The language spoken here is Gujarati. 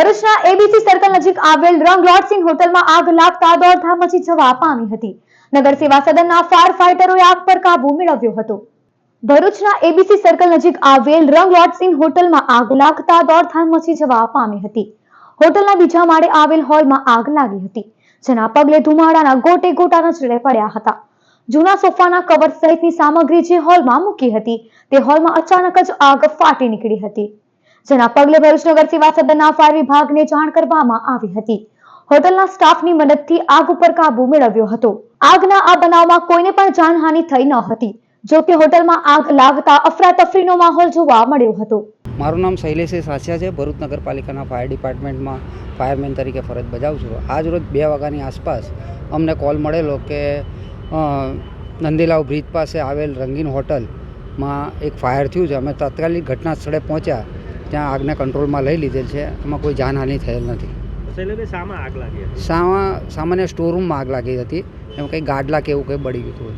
ભરૂચના એબીસી સર્કલ નજીક આવેલ રંગ લોડ્સિન હોટલમાં આગ લાગતા દોડધામ મચી જવા પામી હતી. નગર સેવા સદનના ફાયર ફાઈટરોએ આગ પર કાબુ મેળવ્યો હતો. ભરૂચના એબીસી સર્કલ નજીક આવેલ રંગ લોડ્સિન હોટલમાં આગ લાગતા દોડધામ મચી જવા પામી હતી. હોટલના બીજા માળે આવેલ હોલમાં આગ લાગી હતી, જેના પગલે ધુમાડાના ગોટે ગોટા નજરે પડ્યા હતા. જૂના સોફાના કવર સહિતની સામગ્રી જે હોલમાં મૂકી હતી, તે હોલમાં અચાનક જ આગ ફાટી નીકળી હતી. જેના પગલે ભરૂચનગરથી વાસદના ફાયર વિભાગને જાણ કરવામાં આવી હતી. હોટલના સ્ટાફની મદદથી આગ ઉપર કાબુ મેળવ્યો હતો. આગના આ બનાવમાં કોઈને પણ જાનહાનિ થઈ ન હતી. જો કે હોટલમાં આગ લાગતા અફરાતફરીનો માહોલ જોવા મળ્યો હતો. મારું નામ શૈલેષ સાસિયા છે. ભરૂચ નગરપાલિકાના ફાયર ડિપાર્ટમેન્ટમાં ફાયરમેન તરીકે ફરજ બજાવું છું. આજ રોજ બે વાગ્યાની આસપાસ અમને કોલ મળેલો કે નંદીલાવ બ્રિજ પાસે આવેલ રંગીન હોટલમાં એક ફાયર થયું છે. અમે તાત્કાલિક ઘટના સ્થળે પહોંચ્યા. ત્યાં આગને કંટ્રોલમાં લઈ લીધેલ છે. એમાં કોઈ જાનહાનિ થયેલ નથી. સામા સામાન્ય સ્ટોરરૂમમાં આગ લાગી હતી. એમાં કંઈ ગાડલા કે એવું કંઈ બળી ગયું હતું.